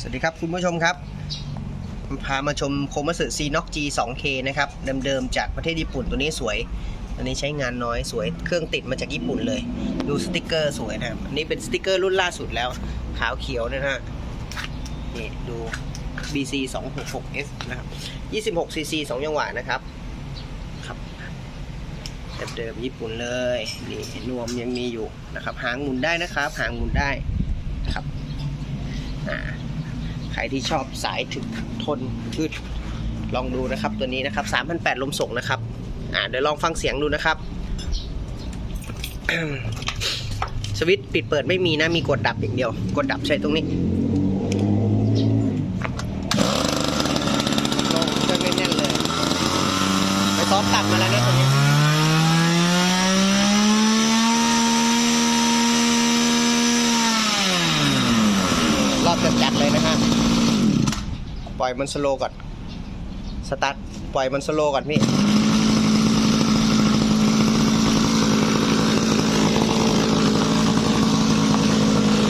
สวัสดีครับคุณผู้ชมครับ พามาชมโคมัสึซีน็อก G 2K นะครับเดิมๆจากประเทศญี่ปุ่นตัวนี้สวยอันนี้ใช้งานน้อยสวยเครื่องติดมาจากญี่ปุ่นเลย ดูสติกเกอร์สวยนะครับอันนี้เป็นสติกเกอร์รุ่นล่าสุดแล้วขาวเขียวนะฮะนี่ดู BC 266F นะครับ26 cc 2จังหวะนะครับครับเดิมๆญี่ปุ่นเลยนี่นวมยังมีอยู่นะครับหางหมุนได้นะครับหางหมุนได้นะครับอ่า ใครที่ชอบสายถึกทนอึดลองดูนะครับตัวนี้นะครับ3,800ลมส่งนะครับอ่าเดี๋ยวลองฟังเสียงดูนะครับ สวิตปิดเปิดไม่มีนะ มีกดดับอย่างเดียว กดดับใช้ตรงนี้ลงเครื่องแน่นๆเลย ไปซ้อมตัดมาแล้วนะตัวนี้รอบจัดๆเลย ปล่อยมันสโลก่อน สตาร์ทปล่อยมันสโลก่อนพี่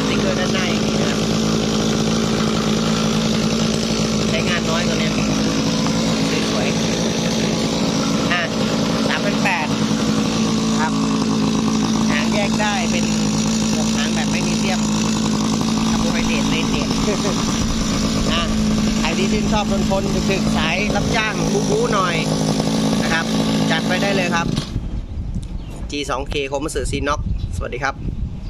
ติ๊กเกอร์ด้านหน้าอย่างนี้นะครับใช้งานน้อยตัวเนี้ยสวยๆอะสามพันแปดครับแยกได้เป็นหางแบบไม่มีเสียบคาร์โบไฮเดรตเลนเดตนะใครที่ ชื่นชอบทนทนดึกๆสายรับจ้างบูบูหน่อยนะครับ จัดไปได้เลยครับ G2K คมสื่อซีน็อกสวัสดีครับ